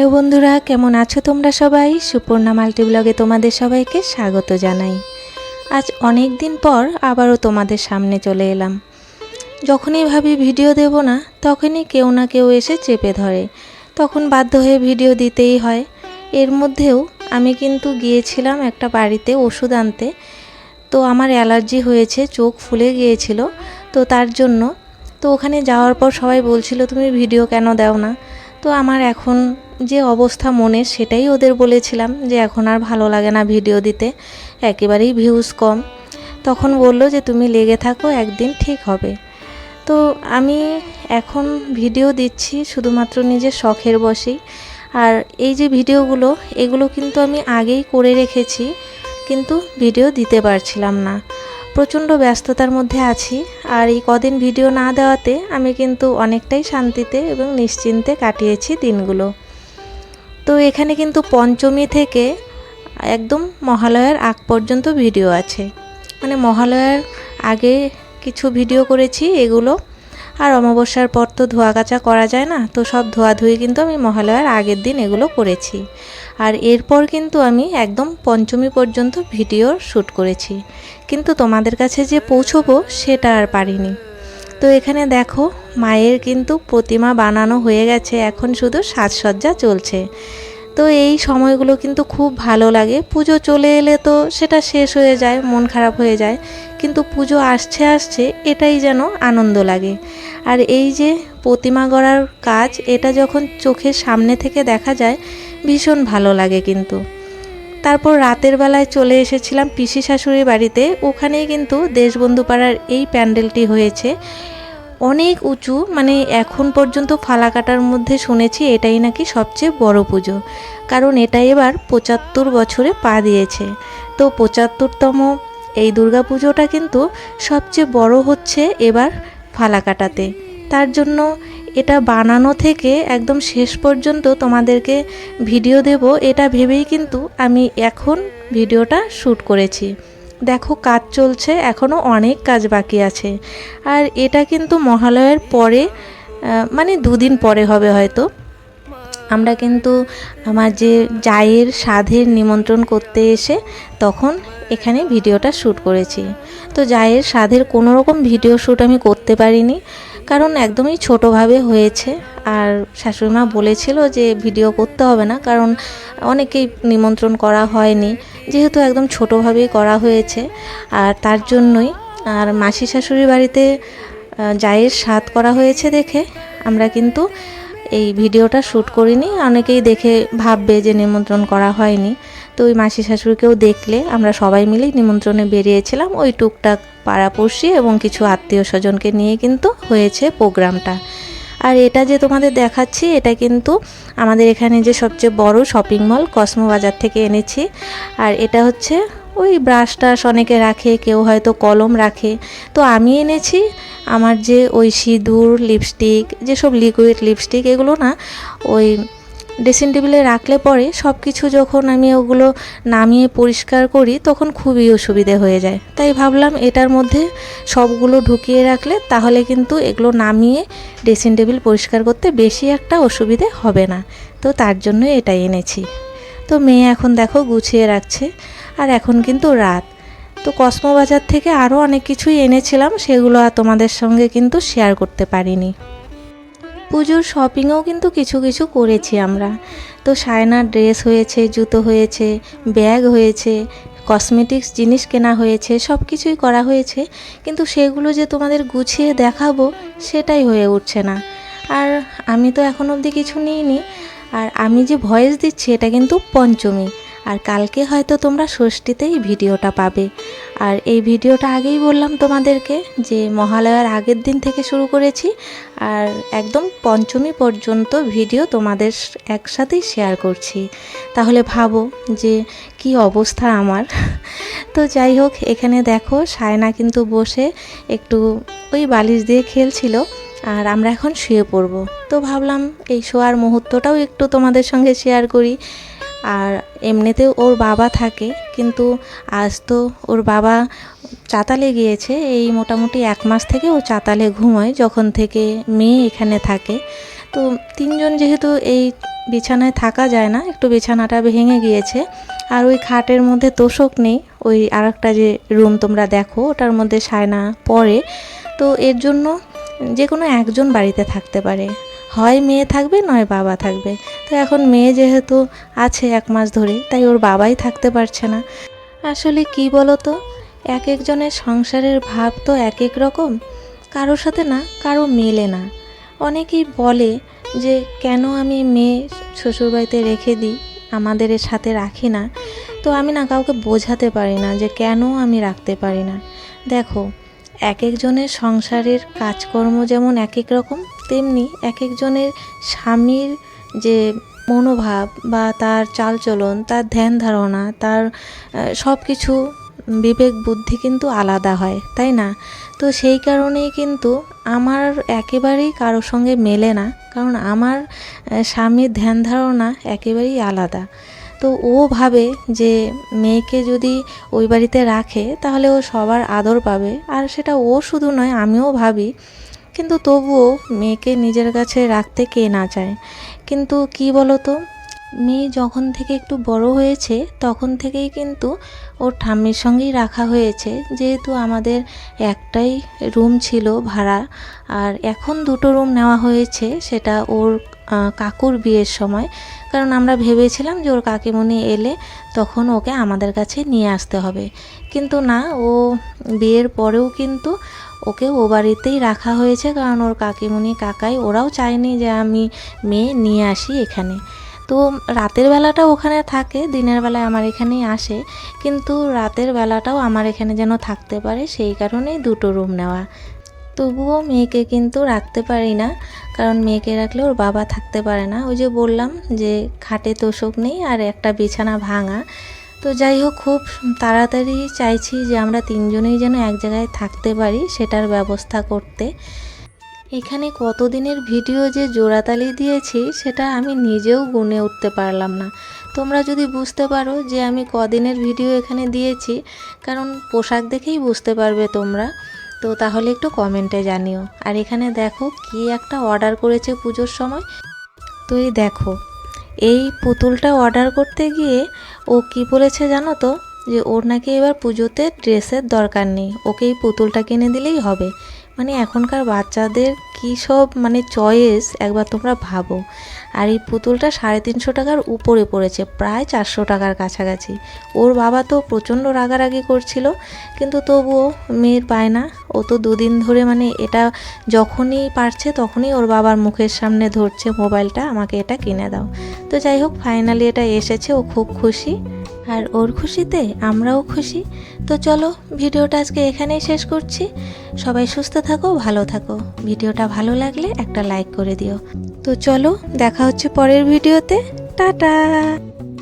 Hello বন্ধুরা, কেমন আছো তোমরা সবাই? সুপর্ণা মাল্টি ব্লগে তোমাদের সবাইকে স্বাগত জানাই। আজ অনেক দিন পর আবারও তোমাদের সামনে চলে এলাম। যখনই ভাবি ভিডিও দেব না, তখনই কেউ না কেউ এসে চেপে ধরে। তখন বাধ্য হয়ে ভিডিও দিতেই হয়। এর মধ্যেও আমি কিন্তু গিয়েছিলাম একটা বাড়িতে ওষুধ আনতে। তো আমার অ্যালার্জি হয়েছে, চোখ ফুলে গিয়েছিল। তো তার জন্য, তো ওখানে যাওয়ার পর সবাই বলছিল, তুমি ভিডিও কেন দাও না? তো আমার এখন যে অবস্থা মনে, সেটাই ওদের বলেছিলাম যে এখন আর ভালো লাগে না ভিডিও দিতে, একেবারেই ভিউজ কম। তখন বলল যে তুমি লেগে থাকো, একদিন ঠিক হবে। তো আমি এখন ভিডিও দিচ্ছি শুধুমাত্র নিজের শখের বসেই আর এই যে ভিডিওগুলো, এগুলো কিন্তু আমি আগেই করে রেখেছি, কিন্তু ভিডিও দিতে পারছিলাম না। প্রচণ্ড ব্যস্ততার মধ্যে আছি, আর এই কদিন ভিডিও না দেওয়াতে আমি কিন্তু অনেকটাই শান্তিতে এবং নিশ্চিন্তে কাটিয়েছি দিনগুলো। তো এখানে কিন্তু পঞ্চমী থেকে একদম মহালয়ার আগ পর্যন্ত ভিডিও আছে। মানে মহালয়ার আগে কিছু ভিডিও করেছি এগুলো। আর অমাবস্যার পর তো ধোয়া কাচা করা যায় না, তো সব ধোয়াধুয়ি কিন্তু আমি মহালয়ার আগের দিন এগুলো করেছি। আর এরপর কিন্তু আমি একদম পঞ্চমী পর্যন্ত ভিডিও শ্যুট করেছি। কিন্তু তোমাদের কাছে যে পৌঁছবো সেটা আর পারিনি। তো এখানে দেখো, মায়ের কিন্তু প্রতিমা বানানো হয়ে গেছে, এখন শুধু সাজসজ্জা চলছে। তো এই সময়গুলো কিন্তু খুব ভালো লাগে। পুজো চলে এলে তো সেটা শেষ হয়ে যায়, মন খারাপ হয়ে যায়। কিন্তু পুজো আসছে আসছে এটাই যেন আনন্দ লাগে। আর এই যে প্রতিমা গড়ার কাজ, এটা যখন চোখের সামনে থেকে দেখা যায়, ভীষণ ভালো লাগে কিন্তু। তারপর রাতের বেলায় চলে এসেছিলাম পিসি শাশুড়ির বাড়িতে। ওখানেই কিন্তু দেশবন্ধু পাড়ার এই প্যান্ডেলটি হয়েছে। অনেক উঁচু মানে এখন পর্যন্ত ফালাকাটার মধ্যে শুনেছি এটাই নাকি সবচেয়ে বড় পুজো। কারণ এটা এবার পঁচাত্তর বছরে পা দিয়েছে। তো পঁচাত্তরতম এই দুর্গা পুজোটা কিন্তু সবচেয়ে বড় হচ্ছে এবার ফালাকাটাতে তার জন্য এটা বানানো থেকে একদম শেষ পর্যন্ত তোমাদেরকে ভিডিও দেব, এটা ভেবেই কিন্তু আমি এখন ভিডিওটা শ্যুট করেছি। দেখো কাজ চলছে এখনও অনেক কাজ বাকি আছে। আর এটা কিন্তু মহালয়ের পরে মানে দুদিন পরে হবে হয়তো। আমরা কিন্তু আমার যে জায়ের সাধের নিমন্ত্রণ করতে এসে তখন এখানে ভিডিওটা শ্যুট করেছি। তো জায়ের সাধের কোনো রকম ভিডিও শ্যুট আমি করতে পারিনি। কারণ একদমই ছোটোভাবে হয়েছে। আর শাশুড়িমা বলেছিল যে ভিডিও করতে হবে না, কারণ অনেকেই নিমন্ত্রণ করা হয়নি। যেহেতু একদম ছোটোভাবেই করা হয়েছে, আর তার জন্যই। আর মাসি শাশুড়ির বাড়িতে জায়ের স্বাদ করা হয়েছে দেখে। আমরা কিন্তু এই ভিডিওটা শ্যুট করিনি। অনেকেই দেখে ভাববে যে নিমন্ত্রণ করা হয়নি। তো ওই মাসি শাশুড়িকেও দেখলে আমরা সবাই মিলেই নিমন্ত্রণে বেরিয়েছিলাম ওই টুকটাক পাড়াপড়শি এবং কিছু আত্মীয় স্বজনকে নিয়ে কিন্তু হয়েছে প্রোগ্রামটা। আর এটা যে তোমাদের দেখাচ্ছি, এটা কিন্তু আমাদের এখানে যে সবচেয়ে বড় শপিং মল কসমো বাজার থেকে এনেছি। আর এটা হচ্ছে ওই ব্রাশ টাশ অনেকে রাখে, কেউ হয়তো কলম রাখে। তো আমি এনেছি আমার যে ওই সিঁদুর, লিপস্টিক, যেসব লিকুইড লিপস্টিক এগুলো না ওই ড্রেসিং টেবিলে রাখলে পরে সব কিছু যখন আমি ওগুলো নামিয়ে পরিষ্কার করি, তখন খুবই অসুবিধে হয়ে যায়। তাই ভাবলাম এটার মধ্যে সবগুলো ঢুকিয়ে রাখলে তাহলে কিন্তু এগুলো নামিয়ে ড্রেসিং টেবিল পরিষ্কার করতে বেশি একটা অসুবিধে হবে না। তো তার জন্য এটা এনেছি। তো মেয়ে এখন দেখো গুছিয়ে রাখছে, আর এখন কিন্তু রাত। তো কসমো বাজার থেকে আরও অনেক কিছুই এনেছিলাম, সেগুলো আর তোমাদের সঙ্গে কিন্তু শেয়ার করতে পারিনি। পুজোর শপিংও কিন্তু কিছু কিছু করেছি আমরা। তো সায়নার ড্রেস হয়েছে, জুতো হয়েছে ব্যাগ হয়েছে কসমেটিক্স জিনিস কেনা হয়েছে সব কিছুই করা হয়েছে। কিন্তু সেগুলো যে তোমাদের গুছিয়ে দেখাবো, সেটাই হয়ে উঠছে না। আর আমি তো এখন অবধি কিছু নিইনি। আর আমি যে ভয়েস দিচ্ছি, এটা কিন্তু পঞ্চমী। আর কালকে হয়তো তোমরা ষষ্ঠীতেই ভিডিওটা পাবে। আর এই ভিডিওটা আগেই বললাম তোমাদেরকে যে মহালয়ার আগের দিন থেকে শুরু করেছি আর একদম পঞ্চমী পর্যন্ত ভিডিও তোমাদের একসাথেই শেয়ার করছি। তাহলে ভাবো যে কি অবস্থা আমার। তো যাই হোক, এখানে দেখো সায়না কিন্তু বসে একটু ওই বালিশ দিয়ে খেলছিল আর আমরা এখন শুয়ে পড়ব। তো ভাবলাম এই শোয়ার মুহূর্তটাও একটু তোমাদের সঙ্গে শেয়ার করি। আর এমনিতেও ওর বাবা থাকে, কিন্তু আজ তো ওর বাবা চাতালে গিয়েছে। এই মোটামুটি এক মাস থেকে ও চাতালে ঘুমোয় যখন থেকে মেয়ে এখানে থাকে। তো তিনজন যেহেতু এই বিছানায় থাকা যায় না, একটু বিছানাটা ভেঙে গিয়েছে। আর ওই খাটের মধ্যে তোষক নেই, ওই আরেকটা যে রুম তোমরা দেখো, ওটার মধ্যে সায়না পড়ে। তো এর জন্য যে কোনো একজন বাড়িতে থাকতে পারে। হয় মেয়ে থাকবে, নয় বাবা থাকবে। তো এখন মেয়ে যেহেতু আছে এক মাস ধরে তাই ওর বাবাই থাকতে পারছে না। আসলে কি বলো তো এক একজনের সংসারের ভাব তো এক এক রকম। কারোর সাথে না, কারও মেলে না। অনেকেই বলে যে, কেন আমি মেয়ে শ্বশুরবাড়িতে রেখে দিই? আমাদের সাথে রাখি না। তো আমি না কাউকে বোঝাতে পারি না যে, কেন আমি রাখতে পারি না? দেখো, এক একজনের সংসারের কাজকর্ম যেমন এক এক রকম তেমনি এক একজনের স্বামীর যে মনোভাব বা তার চালচলন, তার ধ্যান ধারণা, তার সব কিছু বিবেক বুদ্ধি কিন্তু আলাদা হয়, তাই না? তো সেই কারণেই কিন্তু আমার একেবারেই কারোর সঙ্গে মেলে না, কারণ আমার স্বামীর ধ্যান ধারণা একেবারেই আলাদা। তো ও ভাবে যে মেয়েকে যদি ওই বাড়িতে রাখে, তাহলে ও সবার আদর পাবে। আর সেটা ও শুধু নয়, আমিও ভাবি কিন্তু তবুও মেয়েকে নিজের কাছে রাখতে কে না চায়? কিন্তু কি বলো তো মেয়ে যখন থেকে একটু বড় হয়েছে, তখন থেকেই কিন্তু ওর ঠাম্মির সঙ্গেই রাখা হয়েছে। যেহেতু আমাদের একটাই রুম ছিল ভাড়া, আর এখন দুটো রুম নেওয়া হয়েছে, সেটা ওর কাকুর বিয়ের সময়। কারণ আমরা ভেবেছিলাম যে ওর কাকিমণি এলে তখন ওকে আমাদের কাছে নিয়ে আসতে হবে। কিন্তু না, ও বিয়ের পরেও কিন্তু ওকে ও বাড়িতেই রাখা হয়েছে। কারণ ওর কাকিমণি কাকাই, ওরাও চায়নি যে আমি মেয়ে নিয়ে আসি এখানে। তো রাতের বেলাটাও ওখানে থাকে, দিনের বেলায় আমার এখানেই আসে। কিন্তু রাতের বেলাটাও আমার এখানে যেন থাকতে পারে, সেই কারণেই দুটো রুম নেওয়া। তবুও মেয়েকে কিন্তু রাখতে পারি না, কারণ মেয়েকে রাখলে ওর বাবা থাকতে পারে না। ওই যে বললাম যে খাটে তোষক নেই আর একটা বিছানা ভাঙা। তো যাই হোক, খুব তাড়াতাড়ি চাইছি যে আমরা তিনজনেই যেন এক জায়গায় থাকতে পারি, সেটার ব্যবস্থা করতে। এখানে কতদিনের ভিডিও যে জোড়াতালি দিয়েছি, সেটা আমি নিজেও গুনে উঠতে পারলাম না। তোমরা যদি বুঝতে পারো যে আমি কদিনের ভিডিও এখানে দিয়েছি, কারণ পোশাক দেখেই বুঝতে পারবে তোমরা, তো তাহলে একটু কমেন্টে জানিও। আর এখানে দেখো কি একটা অর্ডার করেছে পুজোর সময়। তো এই দেখো, এই পুতুলটা অর্ডার করতে গিয়ে ও কি বলেছে জানো তো? যে ওর নাকি এবার পুজোতে ড্রেসের দরকার নেই, ওকে এই পুতুলটা কিনে দিলেই হবে। মানে এখনকার বাচ্চাদের কী সব মানে চয়েস একবার তোমরা ভাবো। আর এই পুতুলটা সাড়ে তিনশো টাকার উপরে পড়েছে, প্রায় চারশো টাকার কাছাকাছি। ওর বাবা তো প্রচণ্ড রাগারাগি করছিল, কিন্তু তবুও মেয়ের পায় না ও তো দুদিন ধরে মানে এটা যখনই পারছে তখনই ওর বাবার মুখের সামনে ধরছে মোবাইলটা, আমাকে এটা কিনে দাও। তো যাই হোক ফাইনালি এটা এসেছে, ও খুব খুশি। আর ওর খুশিতে আমরাও খুশি। তো চলো, ভিডিওটা আজকে এখানেই শেষ করছি। সবাই সুস্থ থাকো, ভালো থাকো। ভিডিওটা ভালো লাগলে একটা লাইক করে দিও। তো চলো, দেখা হচ্ছে পরের ভিডিওতে। টাটা!